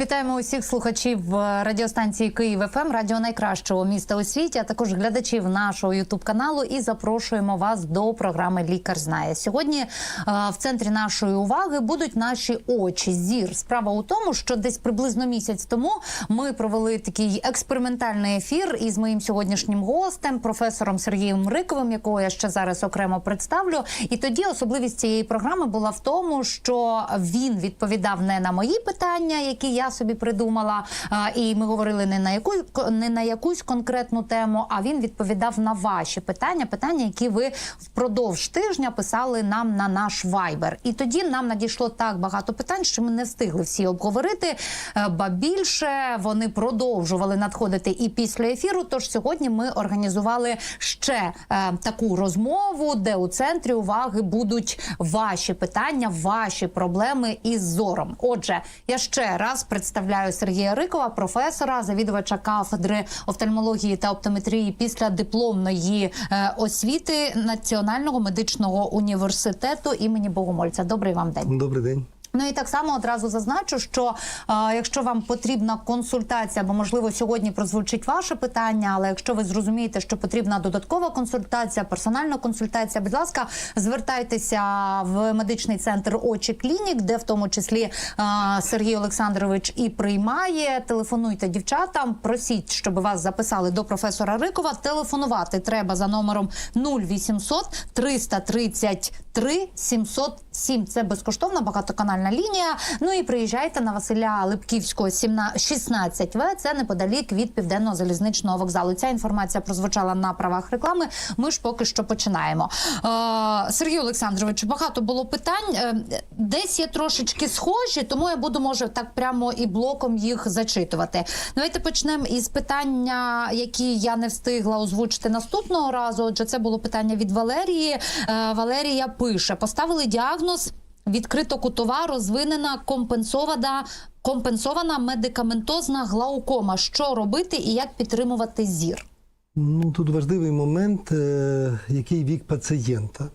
Вітаємо усіх слухачів е, радіостанції Київ ФМ, радіо найкращого міста у світі, а також глядачів нашого Ютуб каналу. І запрошуємо вас до програми Лікар знає. Сьогодні е, в центрі нашої уваги будуть наші очі. Зір. Справа у тому, що десь приблизно місяць тому ми провели такий експериментальний ефір із моїм сьогоднішнім гостем, професором Сергієм Риковим, якого я ще зараз окремо представлю. І тоді особливість цієї програми була в тому, що він відповідав не на мої питання, які я собі придумала, і ми говорили не на яку не на якусь конкретну тему, а він відповідав на ваші питання, питання, які ви впродовж тижня писали нам на наш вайбер. І тоді нам надійшло так багато питань, що ми не встигли всі обговорити. Е, Ба більше вони продовжували надходити і після ефіру. Тож сьогодні ми організували ще е, таку розмову, де у центрі уваги будуть ваші питання, ваші проблеми із зором. Отже, я ще раз представляю Сергія Рикова, професора, завідувача кафедри офтальмології та оптометрії після дипломної е, освіти Національного медичного університету імені Богомольця. Добрий вам день. Добрий день. Ну і так само одразу зазначу, що е, якщо вам потрібна консультація, або можливо сьогодні прозвучить ваше питання, але якщо ви зрозумієте, що потрібна додаткова консультація, персональна консультація, будь ласка, звертайтеся в медичний центр очі клінік, де в тому числі е, Сергій Олександрович і приймає. Телефонуйте дівчатам, просіть, щоб вас записали до професора Рикова. Телефонувати треба за номером 0800 333 707. Це безкоштовна багатоканальна лінія. Ну і приїжджайте на Василя Липківського 16 В. Це неподалік від південного залізничного вокзалу. Ця інформація прозвучала на правах реклами. Ми ж поки що починаємо. Е, Сергій Олександрович, багато було питань. Е, Десь є трошечки схожі, тому я буду може так прямо і блоком їх зачитувати. Давайте почнемо із питання, які я не встигла озвучити наступного разу. Отже, це було питання від Валерії. Е, Валерія пише: поставили діагноз. Відкрито кутова розвинена компенсована компенсована медикаментозна глаукома. Що робити і як підтримувати зір? Ну тут важливий момент, е, який вік пацієнта.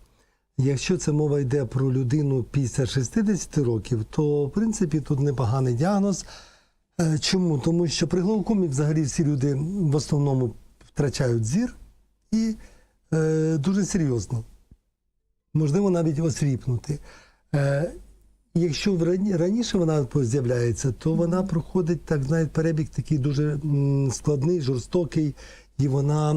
Якщо це мова йде про людину після 60 років, то в принципі тут непоганий діагноз. Е, Чому? Тому що при глаукомі взагалі всі люди в основному втрачають зір і е, дуже серйозно. Можливо, навіть осліпнути. Е, Якщо раніше вона з'являється, то вона проходить так, знаєте, перебіг такий дуже складний, жорстокий, і вона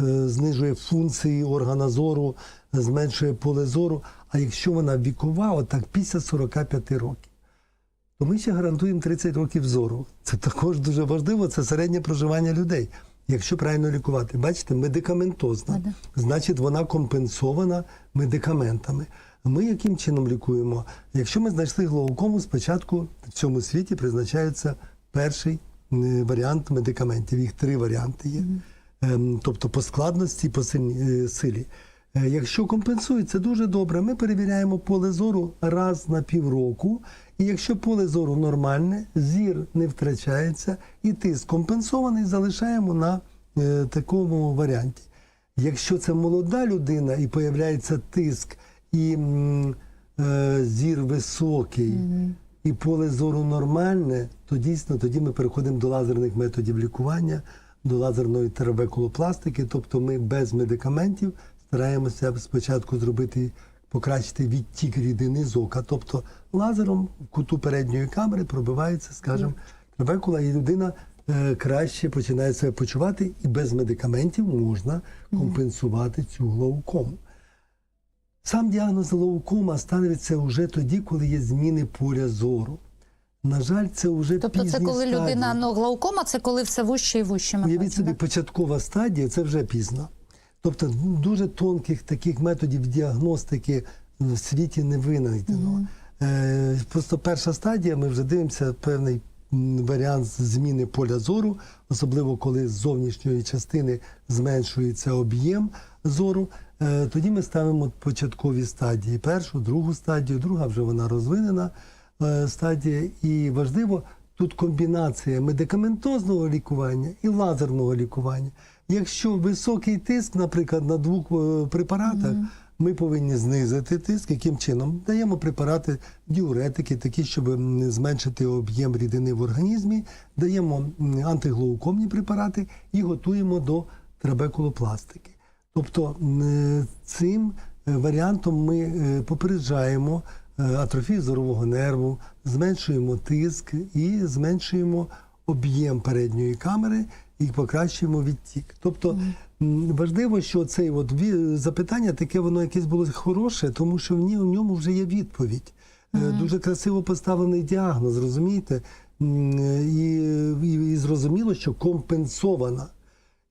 е, знижує функції органа зору, зменшує поле зору. А якщо вона вікова, отак після 45 років, то ми ще гарантуємо 30 років зору. Це також дуже важливо, це середнє проживання людей. Якщо правильно лікувати, бачите, медикаментозна, значить вона компенсована медикаментами. Ми яким чином лікуємо? Якщо ми знайшли глаукому, спочатку в цьому світі призначається перший е, варіант медикаментів. Їх три варіанти є. Ем, Тобто по складності, по е, силі. Е, Якщо компенсується дуже добре, ми перевіряємо поле зору раз на півроку. І якщо поле зору нормальне, зір не втрачається, і тиск компенсований, залишаємо на е, такому варіанті. Якщо це молода людина і появляється тиск, і е, зір високий, і поле зору нормальне, то дійсно тоді ми переходимо до лазерних методів лікування, до лазерної терабекулопластики, тобто ми без медикаментів стараємося спочатку зробити, покращити відтік рідини з ока. Тобто лазером в куту передньої камери пробивається, скажімо, трабекула, і людина е, краще починає себе почувати, і без медикаментів можна компенсувати цю глаукому. Сам діагноз глаукома ставиться вже тоді, коли є зміни поля зору. На жаль, це вже Тобто, це коли стадії. людина ну глаукома, це коли все вуще і вуще. Уявіть собі, початкова стадія це вже пізно. Тобто дуже тонких таких методів діагностики в світі не винайдено. Е, просто перша стадія, ми вже дивимося певний варіант зміни поля зору, особливо коли з зовнішньої частини зменшується об'єм зору. Е, тоді ми ставимо початкові стадії. Першу, другу стадію, друга вже вона розвинена е, стадія. І важливо тут комбінація медикаментозного лікування і лазерного лікування. Якщо високий тиск, наприклад, на двох е, препаратах, ми повинні знизити тиск. Яким чином? Даємо препарати діуретики, такі, щоб зменшити об'єм рідини в організмі, даємо антиглоукомні препарати і готуємо до трабекулопластики. Тобто е, цим е, варіантом ми попереджаємо атрофію зорового нерву, зменшуємо тиск і зменшуємо об'єм передньої камери і покращуємо відтік. Тобто важливо, що цей от запитання таке воно якесь було хороше, тому що в ньому вже є відповідь. Е, Дуже красиво поставлений діагноз, розумієте? І, і, і зрозуміло, що компенсована.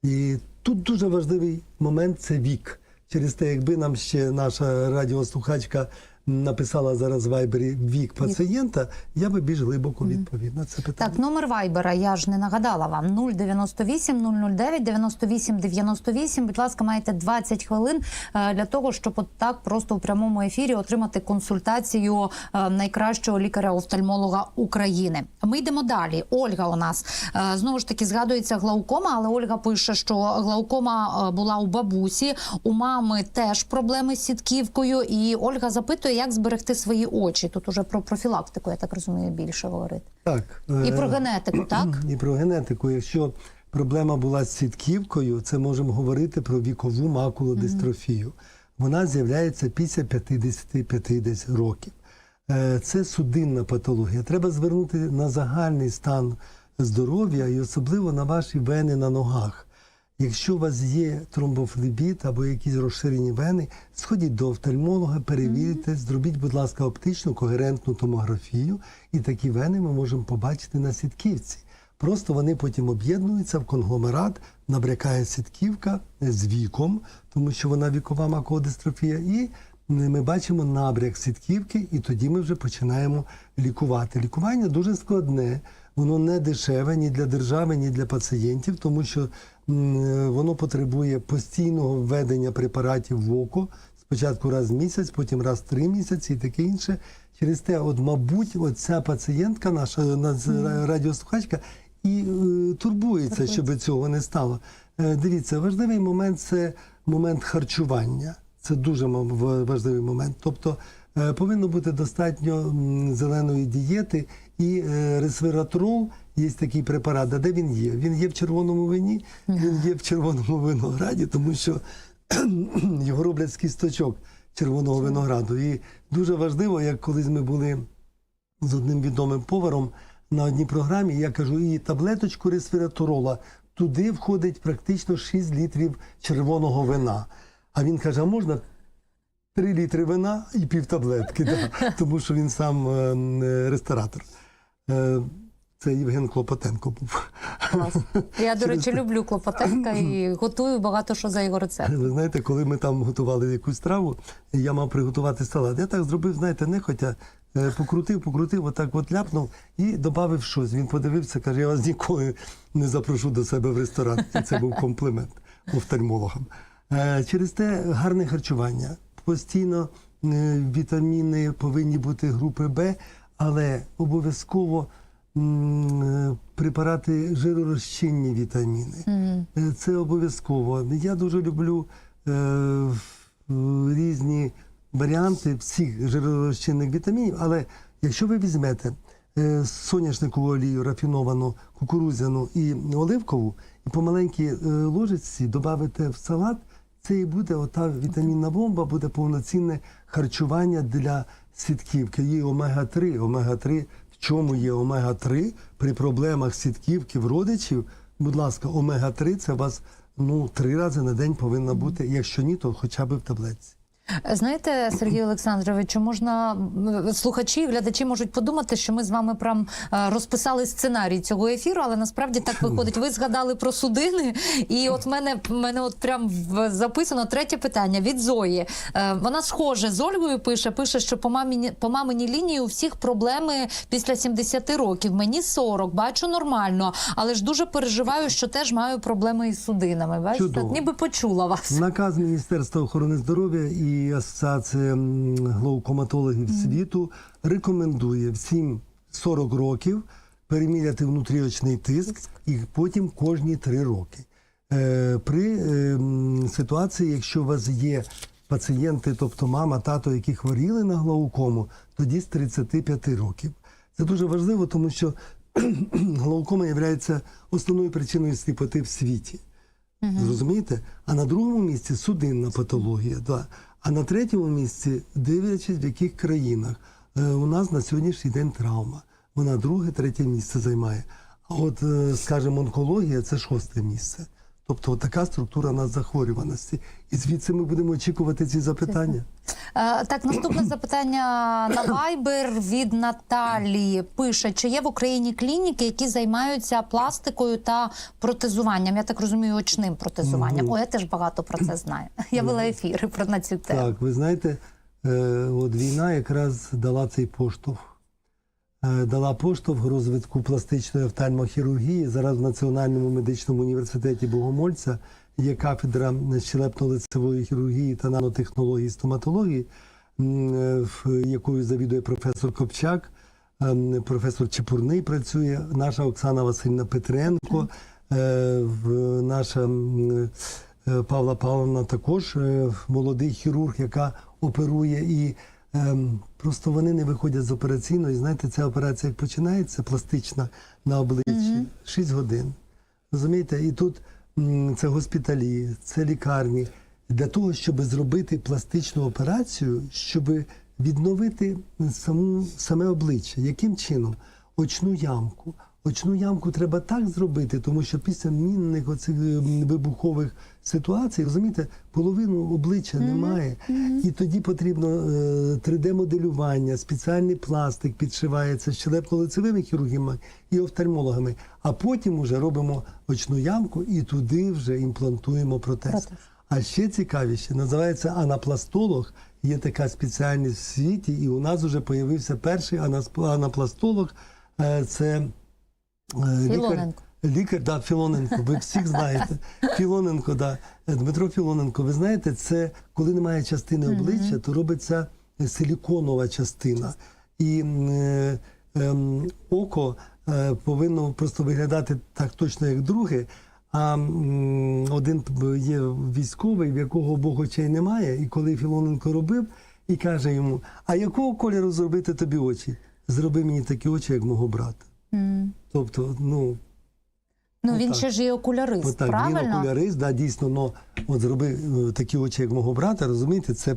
І тут дуже важливий момент це вік. Через те, якби нам ще наша радіослухачка написала зараз в вайбері вік пацієнта, я би більш глибоко відповів на це питання. Так, номер вайбера я ж не нагадала вам 098 009 98 98. Будь ласка, маєте 20 хвилин е, для того, щоб от так просто у прямому ефірі отримати консультацію е, найкращого лікаря-офтальмолога України. Ми йдемо далі. Ольга у нас е, знову ж таки згадується глаукома, але Ольга пише, що глаукома була у бабусі, у мами теж проблеми з сітківкою. І Ольга запитує, як зберегти свої очі. Тут уже про профілактику, я так розумію, більше говорити. Так, І е, про генетику, так? І про генетику. Якщо проблема була з сітківкою, це можемо говорити про вікову макулодистрофію. Вона з'являється після 50-50 років. Е, Це судинна патологія. Треба звернути на загальний стан здоров'я і особливо на ваші вени на ногах. Якщо у вас є тромбофлебіт або якісь розширені вени, сходіть до офтальмолога, перевірте, зробіть, будь ласка, оптичну когерентну томографію, і такі вени ми можемо побачити на сітківці. Просто вони потім об'єднуються в конгломерат, набрякає сітківка з віком, тому що вона вікова макулодистрофія, і ми бачимо набряк сітківки, і тоді ми вже починаємо лікувати. Лікування дуже складне, воно не дешеве ні для держави, ні для пацієнтів, тому що воно потребує постійного введення препаратів в око. Спочатку раз в місяць, потім раз в три місяці і таке інше. Через те, от, мабуть, от ця пацієнтка, наша наша радіослухачка, і е, турбується, щоб цього не стало. Е, дивіться, важливий момент це момент харчування. Це дуже важливий момент. Тобто е, повинно бути достатньо зеленої дієти і е, ресвератрол. Є такий препарат. А де він є? Він є в червоному вині, він є в червоному винограді, тому що його роблять з кісточок червоного винограду. І дуже важливо, як колись ми були з одним відомим поваром на одній програмі, я кажу, і таблеточку ресвераторола, туди входить практично 6 літрів червоного вина. А він каже: а можна 3 літри вина і пів таблетки, да, тому що він сам е, е, ресторатор. Е, Це Євген Клопотенко був. Клас. Я, до речі, люблю Клопотенка і готую багато що за його рецептом. Ви знаєте, коли ми там готували якусь страву, я мав приготувати салат. Я так зробив, знаєте, нехотя, е, покрутив, покрутив, отак от ляпнув і додав щось. Він подивився, каже, я вас ніколи не запрошу до себе в ресторан. І це був комплімент офтальмологам. Е, Через те гарне харчування. Постійно е, вітаміни повинні бути групи Б, але обов'язково препарати жиророзчинні вітаміни. Е, Це обов'язково. Я дуже люблю е, різні варіанти всіх жиророзчинних вітамінів, але якщо ви візьмете е, соняшникову олію, рафіновану, кукурудзяну і оливкову, і по маленькій е, ложечці додавите в салат, це і буде ота вітамінна бомба, буде повноцінне харчування для сітківки. Є омега-3. Омега-3 в чому є омега-3 при проблемах сітківки в родичів? Будь ласка, омега-3 це у вас ну три рази на день повинна бути. Якщо ні, то хоча б в таблетці. Знаєте, Сергій Олександровичу, можна слухачі, і глядачі можуть подумати, що ми з вами прям е, розписали сценарій цього ефіру, але насправді так виходить. Ви згадали про судини, і от мене мене от прям записано третє питання від Зої. Е, Вона схоже з Ольгою пише, пише, що по мамині по маминій лінії у всіх проблеми після 70 років. Мені 40, бачу нормально, але ж дуже переживаю, що теж маю проблеми із судинами. Бачите, ніби почула вас. Наказ Міністерства охорони здоров'я і Асоціація м, глаукоматологів світу рекомендує всім 40 років переміряти внутріочний тиск і потім кожні 3 роки. Е, При е, ситуації, якщо у вас є пацієнти, тобто мама, тато, які хворіли на глаукому, тоді з 35 років. Це дуже важливо, тому що глаукома є основною причиною сліпоти в світі. Зрозумієте? А на другому місці судинна патологія. Да. А на третьому місці, дивлячись, в яких країнах, е, у нас на сьогоднішній день травма. Вона друге, третє місце займає. А от, е, скажімо, онкологія це шосте місце. Тобто така структура нас захворюваності. І звідси ми будемо очікувати ці запитання. Е, Так, наступне запитання на Viber від Наталії пише: чи є в Україні клініки, які займаються пластикою та протезуванням? Я так розумію, очним протезуванням. О, я теж багато про це знаю. Я вела ефіри про на цю тему. Так, ви знаєте, е, от війна якраз дала цей поштовх. Е, Дала поштовх розвитку пластичної офтальмохірургії. Зараз в Національному медичному університеті Богомольця є кафедра щелепно-лицевої хірургії та нанотехнології стоматології, е, якою завідує професор Копчак, ем, професор Чепурний працює, наша Оксана Васильівна Петренко, е, наша Павла Павловна також молодий хірург, яка оперує і просто вони не виходять з операційної. Знаєте, ця операція як починається пластична на обличчі 6 годин. Розумієте, і тут це госпіталі, це лікарні. Для того, щоб зробити пластичну операцію, щоб відновити саму, саме обличчя. Яким чином? Очну ямку. Очну ямку треба так зробити, тому що після мінних оцих вибухових ситуацій, розумієте, половину обличчя немає. І тоді потрібно е, 3D-моделювання, спеціальний пластик підшивається щелепно-лицевими хірургами і офтальмологами. А потім вже робимо очну ямку і туди вже імплантуємо протез. Протез. А ще цікавіше, називається анапластолог. Є така спеціальність в світі, і у нас вже з'явився перший анапластолог. Е, Це е, лікар, Філоненко. лікар, да, Філоненко. Ви всіх знаєте. Філоненко, да. Е, Дмитро Філоненко, ви знаєте, це коли немає частини обличчя, то робиться силіконова частина. І е, ем, око е, повинно просто виглядати так точно, як друге. А м, один є військовий, в якого обох очей немає, і коли Філоненко робив, і каже йому: А якого кольору зробити тобі очі? Зроби мені такі очі, як мого брата. М. Тобто, ну, Ну він Отак. ще ж і окулярист, він правильно? окулярист, да, дійсно, но от зроби е, такі очі, як мого брата, розумієте, це.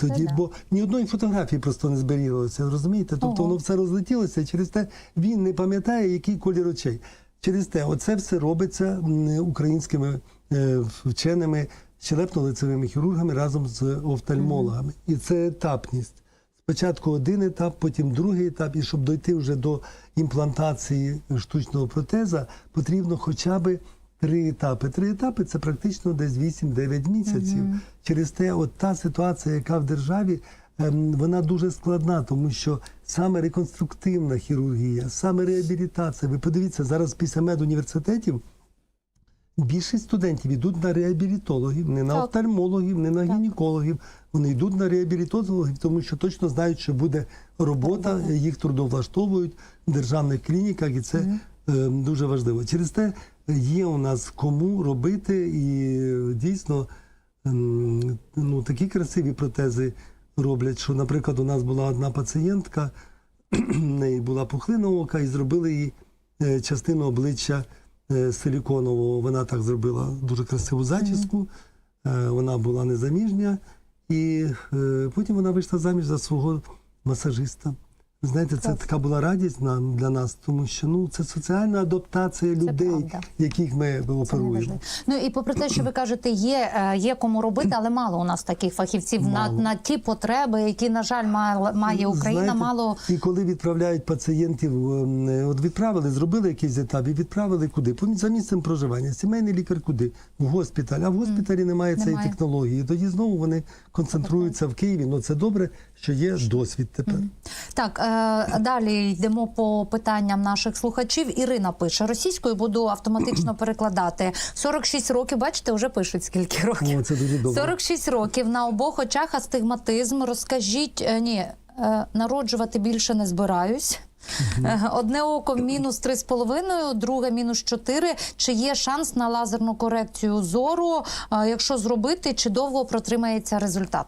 Тоді, да. бо ні одної фотографії просто не зберіглося, розумієте? Тобто Ого. воно все розлетілося, і через те він не пам'ятає, який колір очей. Через те, оце все робиться українськими е, вченими щелепно-лицевими хірургами разом з офтальмологами. І це етапність. Спочатку один етап, потім другий етап, і щоб дойти вже до імплантації штучного протеза, потрібно хоча б три етапи. Три етапи це практично десь 8-9 місяців. Через те, от та ситуація, яка в державі, ем, вона дуже складна, тому що саме реконструктивна хірургія, саме реабілітація. Ви подивіться, зараз після медуніверситетів більшість студентів йдуть на реабілітологів, не на офтальмологів, не на гінекологів. Вони йдуть на реабілітологів, тому що точно знають, що буде робота, їх трудовлаштовують в державних клініках, і це е, дуже важливо. Через те є у нас кому робити, і е, дійсно ем, ну, такі красиві протези роблять, що, наприклад, у нас була одна пацієнтка, в неї була пухлина ока, і зробили їй е, частину обличчя е, силіконового. Вона так зробила дуже красиву зачіску. Е, Вона була незаміжня, і е, потім вона вийшла заміж за свого масажиста. Знаєте, це така була радість нам для нас, тому що ну це соціальна адаптація людей, яких ми оперуємо. Ну і попри те, що ви кажете, є, е, є кому робити, але мало у нас таких фахівців на, Мало. на ті потреби, які, на жаль, має, має Україна. Знаєте, мало І коли відправляють пацієнтів, ем, е, от відправили, зробили якийсь етап і відправили куди? За місцем проживання. Сімейний лікар куди? В госпіталь. А в госпіталі немає цієї Немає. технології. Тоді знову вони концентруються в Києві. Ну це добре, що є досвід тепер. Так, е, далі йдемо по питанням наших слухачів. Ірина пише: російською буду автоматично перекладати. 46 років, бачите, вже пишуть скільки років. О, це дуже добре. 46 років на обох очах астигматизм. Розкажіть, е, ні, е, народжувати більше не збираюсь. Е, Одне око мінус 3,5, друге мінус 4. Чи є шанс на лазерну корекцію зору? Е, Якщо зробити, чи довго протримається результат?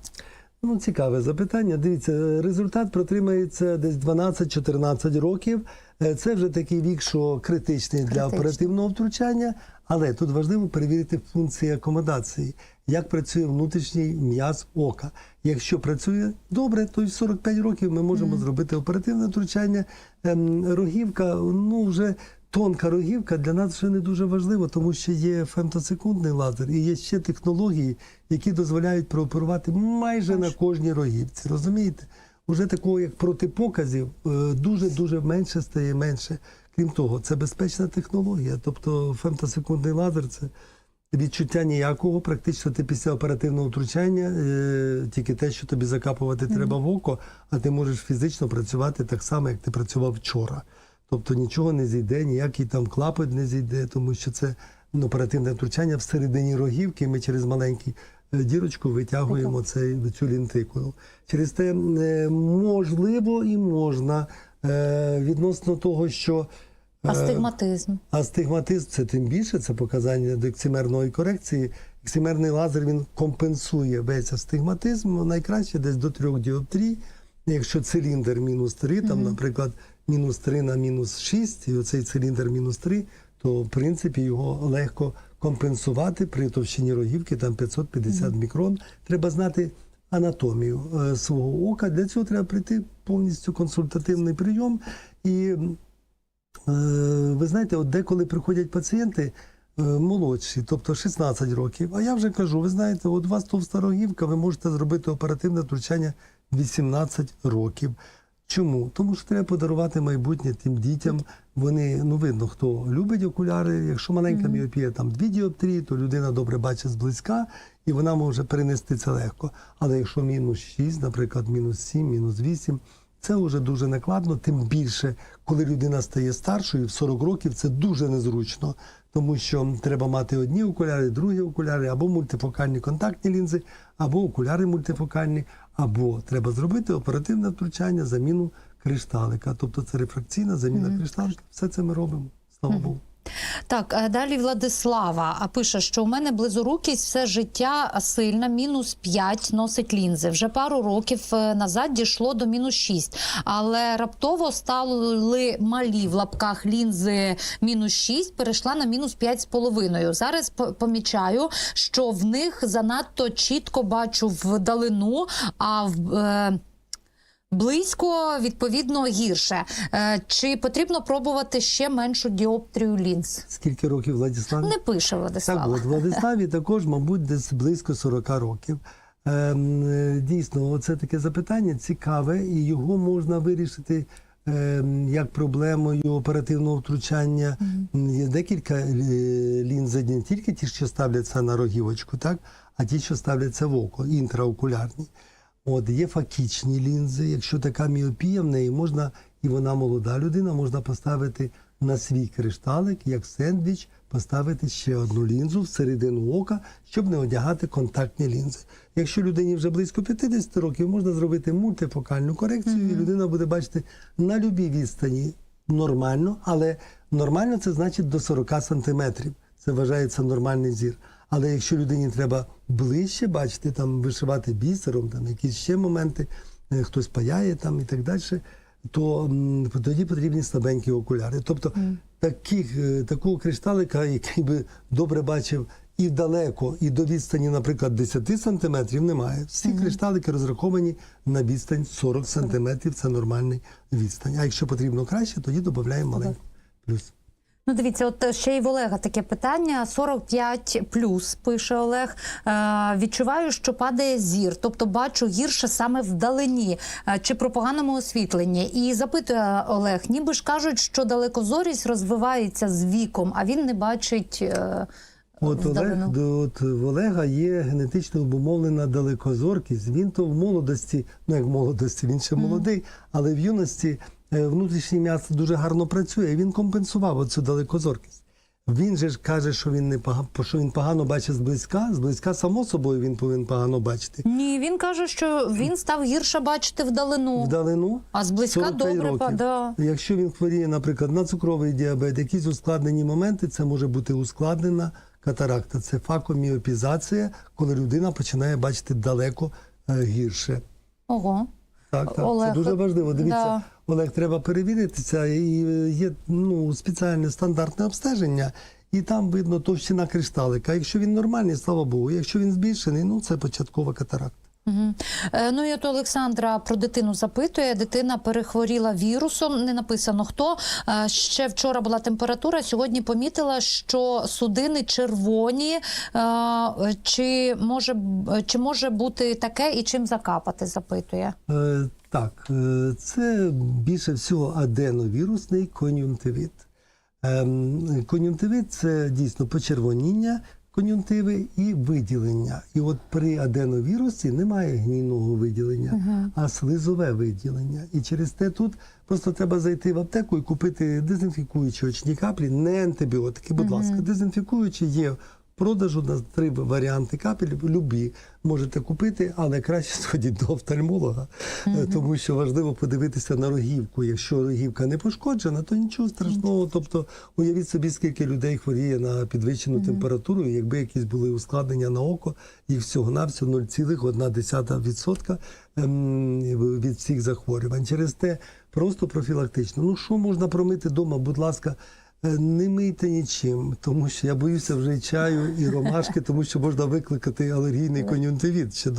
Ну, цікаве запитання. Дивіться, результат протримається десь 12-14 років. Е, Це вже такий вік, що критичний для оперативного втручання. Але тут важливо перевірити функції акомодації, як працює внутрішній м'яз ока. Якщо працює добре, то й в 45 років ми можемо зробити оперативне втручання. Ем, Рогівка, ну вже тонка рогівка для нас вже не дуже важливо, тому що є фемтосекундний лазер і є ще технології, які дозволяють прооперувати майже на кожній рогівці. Розумієте? Уже такого як протипоказів дуже дуже менше стає менше. Крім того, це безпечна технологія. Тобто фемтосекундний лазер це відчуття ніякого, практично ти після оперативного втручання, е, тільки те, що тобі закапувати треба в око, а ти можеш фізично працювати так само, як ти працював вчора. Тобто нічого не зійде, ніякий там клапоть не зійде, тому що це ну, оперативне втручання всередині рогівки. Ми через маленький е, дірочку витягуємо цей, цю лінтикулу. Через те е, можливо і можна е, відносно того, що Астигматизм. Астигматизм це тим більше, це показання до ексимерної корекції. Ексимерний лазер він компенсує весь астигматизм найкраще десь до трьох діоптрій. Якщо циліндр мінус 3, там, наприклад, мінус 3 на мінус 6, і оцей циліндр мінус 3, то в принципі його легко компенсувати при товщині рогівки, там 550 мікрон. Треба знати анатомію е, свого ока. Для цього треба прийти повністю консультативний прийом. І Е, Ви знаєте, от деколи приходять пацієнти е, молодші, тобто 16 років. А я вже кажу, ви знаєте, от у вас товста рогівка, ви можете зробити оперативне втручання 18 років. Чому? Тому що треба подарувати майбутнє тим дітям. Вони ну видно, хто любить окуляри. Якщо маленька міопія, там дві діоптрії, то людина добре бачить зблизька, і вона може перенести це легко. Але якщо мінус 6, наприклад, мінус 7, мінус 8, це вже дуже накладно, тим більше, коли людина стає старшою, в 40 років це дуже незручно, тому що треба мати одні окуляри, другі окуляри, або мультифокальні контактні лінзи, або окуляри мультифокальні, або треба зробити оперативне втручання, заміну кришталика. Тобто це рефракційна заміна кришталика. Все це ми робимо. Слава Богу. Так, е, далі Владислава пише, що у мене близорукість все життя сильна, мінус 5 носить лінзи. Вже пару років е, назад дійшло до мінус 6. Але раптово стали малі в лапках лінзи мінус 6, перейшла на мінус 5,5. Зараз помічаю, що в них занадто чітко бачу вдалину, а в. Е, Близько, відповідно, гірше. Е, Чи потрібно пробувати ще меншу діоптрію лінз? Скільки років Владиславі? Не пише Владислава. Так, от Владиславі також, мабуть, десь близько 40 років. Ем, е, Дійсно, це таке запитання цікаве, і його можна вирішити ем, як проблемою оперативного втручання. Є декілька е, лінз, не тільки ті, що ставляться на рогівочку, так, а ті, що ставляться в око, інтраокулярні. От є факічні лінзи. Якщо така міопія, в неї можна, і вона молода людина, можна поставити на свій кришталик, як сендвіч, поставити ще одну лінзу всередину ока, щоб не одягати контактні лінзи. Якщо людині вже близько 50 років, можна зробити мультифокальну корекцію, і людина буде бачити на любій відстані нормально, але нормально це значить до 40 сантиметрів. Це вважається нормальний зір. Але якщо людині треба ближче бачити, там вишивати бісером, там якісь ще моменти, е, хтось паяє там і так далі, то тоді потрібні слабенькі окуляри. Тобто таких, е, такого кришталика, який би добре бачив і далеко, і до відстані, наприклад, 10 сантиметрів, немає. Всі кришталики розраховані на відстань 40 сантиметрів, це нормальний відстань. А якщо потрібно краще, тоді додаємо маленький плюс. Ну, дивіться, от ще й в Олега таке питання: 45 плюс, пише Олег. Е, відчуваю, що падає зір, тобто бачу гірше саме вдалині е, чи про поганому освітленні. І запитує Олег, ніби ж кажуть, що далекозорість розвивається з віком, а він не бачить. Е, От Олег, до- от в Олега є генетично обумовлена далекозоркість. Він то в молодості, ну як в молодості, він ще молодий, але в юності е, внутрішній м'яз дуже гарно працює. і Він компенсував оцю далекозоркість. Він же ж каже, що він не погано, що він погано бачить зблизька. Зблизька, само собою, він повинен погано бачити. Ні, він каже, що він став гірше бачити вдалину. Вдалину А зблизька 45 добре, років. па- да. Якщо він хворіє, наприклад, на цукровий діабет, якісь ускладнені моменти, це може бути ускладнена катаракта. Це факоміопізація, коли людина починає бачити далеко е, гірше. Ого. Так, так, Олег, це дуже важливо. Дивіться, да. Олег, треба перевірити це. І е, є ну, спеціальне стандартне обстеження, і там видно товщина кришталика. Якщо він нормальний, слава Богу. Якщо він збільшений, ну це початкова катаракта. Угу. Е, ну і от Олександра про дитину запитує. Дитина перехворіла вірусом. Не написано хто. Е, ще вчора була температура. Сьогодні помітила, що судини червоні. Е, чи може чи може бути таке і чим закапати? Запитує. Так, е, це більше всього аденовірусний кон'юнктивит. Ем, кон'юнктивит це дійсно почервоніння кон'юнктиви і виділення. І от при аденовірусі немає гнійного виділення, а слизове виділення. І через те тут просто треба зайти в аптеку і купити дезінфікуючі очні каплі, не антибіотики. Будь ласка, дезінфікуючі є продажу на три варіанти капель, любі можете купити, але краще сходіть до офтальмолога, е, тому що важливо подивитися на рогівку. Якщо рогівка не пошкоджена, то нічого страшного. Тобто уявіть собі, скільки людей хворіє на підвищену температуру, і якби якісь були ускладнення на око, їх всього навсього 0,1% ем, від всіх захворювань. Через те просто профілактично. Ну що можна промити вдома, будь ласка. Е, Не мийте нічим, тому що я боюся вже чаю і ромашки, тому що можна викликати алергійний кон'юнктивіт ще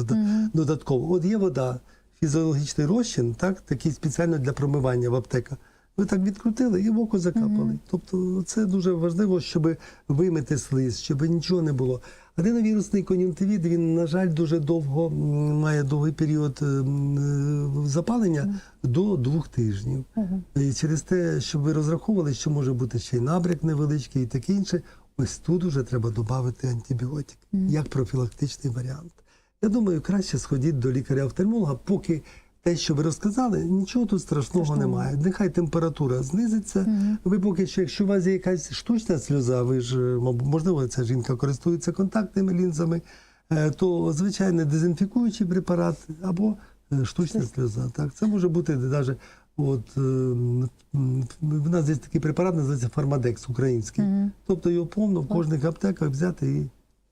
додатково. От є вода, фізіологічний розчин, так, такий спеціально для промивання в аптеках. Ви так відкрутили і в око закапали. Тобто це дуже важливо, щоб вимити слиз, щоб нічого не було. Аденовірусний кон'юнктивіт, він, на жаль, дуже довго має довгий період м, е, запалення до двох тижнів. І через те, щоб ви розраховували, що може бути ще й набряк невеличкий і таке інше, ось тут уже треба додати антибіотик, як профілактичний варіант. Я думаю, краще сходіть до лікаря-офтальмолога, поки те, що ви розказали, нічого тут страшного немає. Нехай температура знизиться. Ви поки що, якщо у вас є якась штучна сльоза, ви ж е, мабуть, можливо, ця жінка користується контактними лінзами, е, то звичайно дезінфікуючий препарат або е, штучна сльоза. Так, це може бути навіть. От е, м, в нас є такий препарат, називається Фармадекс український. Тобто його повно в кожних аптеках взяти і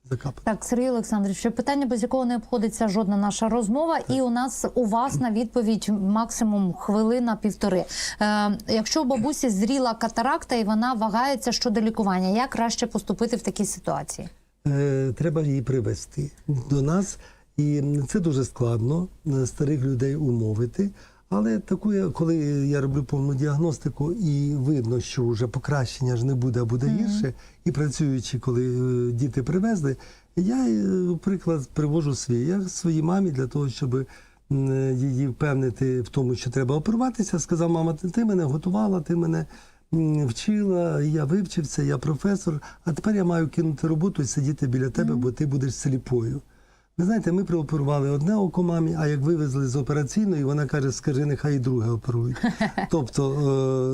закапати. Так, Сергій Олександрович, ще питання, без якого не обходиться жодна наша розмова, і у нас у вас на відповідь максимум хвилина півтори. Е, якщо у бабусі зріла катаракта і вона вагається щодо лікування, як краще поступити в такій ситуації? Е, треба її привести до нас. І це дуже складно е, старих людей умовити. Але таку, коли я роблю повну діагностику і видно, що вже покращення ж не буде, а буде гірше, і працюючи, коли е, діти привезли, я, е, приклад, привожу свій. Я своїй мамі для того, щоб її впевнити в тому, що треба оперуватися, сказав, мама, ти, ти мене готувала, ти мене вчила, я вивчився, я професор, а тепер я маю кинути роботу і сидіти біля тебе, бо ти будеш сліпою. Ви знаєте, ми прооперували одне око мамі, а як вивезли з операційної, вона каже, скажи, нехай і друге оперують. Тобто,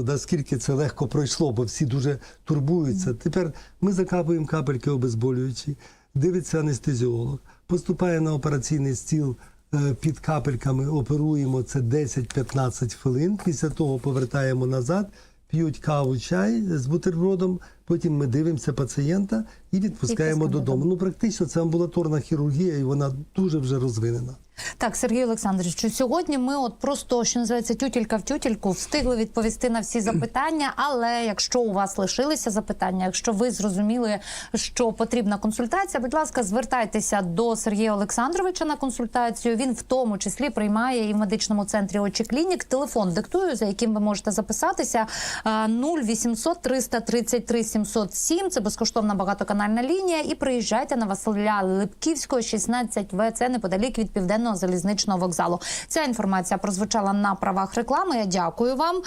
е, наскільки це легко пройшло, бо всі дуже турбуються. Тепер ми закапуємо капельки обезболюючі, дивиться анестезіолог, поступає на операційний стіл е, під капельками, оперуємо це 10-15 хвилин. Після того повертаємо назад, п'ють каву, чай з бутербродом. Потім ми дивимося пацієнта і відпускаємо додому. Ну, практично це амбулаторна хірургія, і вона дуже вже розвинена. Так, Сергій Олександрович, сьогодні ми от просто що називається тютілька в тютільку встигли відповісти на всі запитання. Але якщо у вас лишилися запитання, якщо ви зрозуміли, що потрібна консультація, будь ласка, звертайтеся до Сергія Олександровича на консультацію. Він в тому числі приймає і в медичному центрі очі клінік. Телефон диктую, за яким ви можете записатися. е, 0800 333 707. Це безкоштовна багатоканальна лінія. І приїжджайте на Василя Липківського, 16В. Це неподалік від південного залізничного вокзалу. Ця інформація прозвучала на правах реклами. Я дякую вам.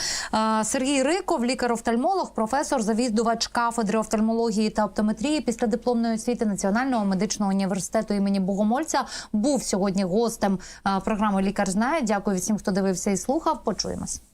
Сергій Риков, лікар-офтальмолог, професор, завідувач кафедри офтальмології та оптометрії після дипломної освіти Національного медичного університету імені Богомольця, був сьогодні гостем програми Лікар знає. Дякую всім, хто дивився і слухав. Почуємось.